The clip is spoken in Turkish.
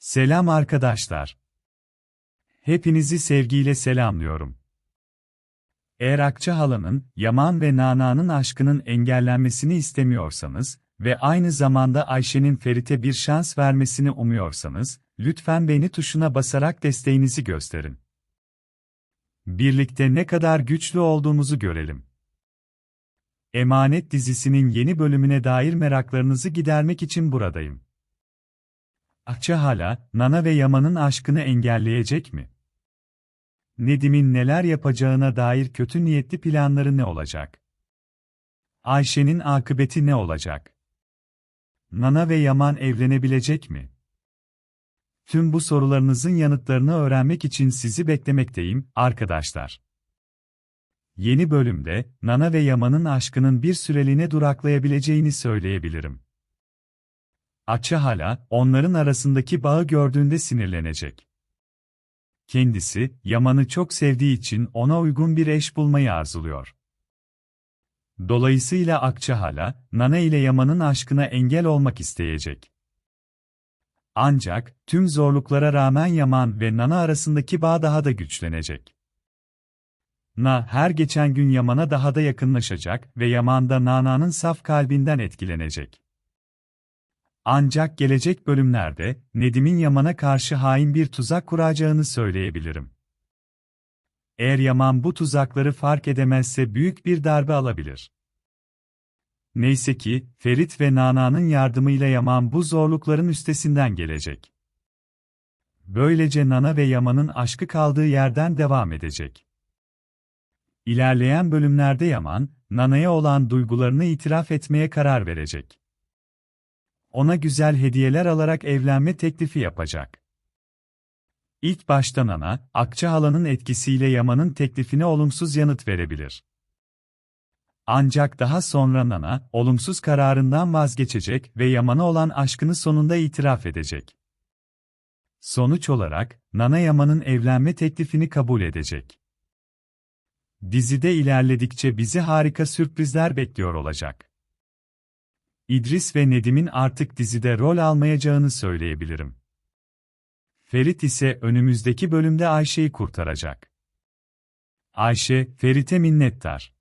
Selam arkadaşlar. Hepinizi sevgiyle selamlıyorum. Eğer Akça halanın, Yaman ve Nana'nın aşkının engellenmesini istemiyorsanız ve aynı zamanda Ayşe'nin Ferit'e bir şans vermesini umuyorsanız, lütfen beğeni tuşuna basarak desteğinizi gösterin. Birlikte ne kadar güçlü olduğumuzu görelim. Emanet dizisinin yeni bölümüne dair meraklarınızı gidermek için buradayım. Akça hala, Nana ve Yaman'ın aşkını engelleyecek mi? Nedim'in neler yapacağına dair kötü niyetli planları ne olacak? Ayşe'nin akıbeti ne olacak? Nana ve Yaman evlenebilecek mi? Tüm bu sorularınızın yanıtlarını öğrenmek için sizi beklemekteyim, arkadaşlar. Yeni bölümde, Nana ve Yaman'ın aşkının bir süreliğine duraklayabileceğini söyleyebilirim. Akça hala, onların arasındaki bağı gördüğünde sinirlenecek. Kendisi, Yaman'ı çok sevdiği için ona uygun bir eş bulmayı arzuluyor. Dolayısıyla Akça hala, Nana ile Yaman'ın aşkına engel olmak isteyecek. Ancak, tüm zorluklara rağmen Yaman ve Nana arasındaki bağ daha da güçlenecek. Na her geçen gün Yaman'a daha da yakınlaşacak ve Yaman da Nana'nın saf kalbinden etkilenecek. Ancak gelecek bölümlerde, Nedim'in Yaman'a karşı hain bir tuzak kuracağını söyleyebilirim. Eğer Yaman bu tuzakları fark edemezse büyük bir darbe alabilir. Neyse ki, Ferit ve Nana'nın yardımıyla Yaman bu zorlukların üstesinden gelecek. Böylece Nana ve Yaman'ın aşkı kaldığı yerden devam edecek. İlerleyen bölümlerde Yaman, Nana'ya olan duygularını itiraf etmeye karar verecek ona güzel hediyeler alarak evlenme teklifi yapacak. İlk baştan ana, Akça halanın etkisiyle Yaman'ın teklifine olumsuz yanıt verebilir. Ancak daha sonra Nana, olumsuz kararından vazgeçecek ve Yaman'a olan aşkını sonunda itiraf edecek. Sonuç olarak, Nana Yaman'ın evlenme teklifini kabul edecek. Dizide ilerledikçe bizi harika sürprizler bekliyor olacak. İdris ve Nedim'in artık dizide rol almayacağını söyleyebilirim. Ferit ise önümüzdeki bölümde Ayşe'yi kurtaracak. Ayşe, Ferit'e minnettar.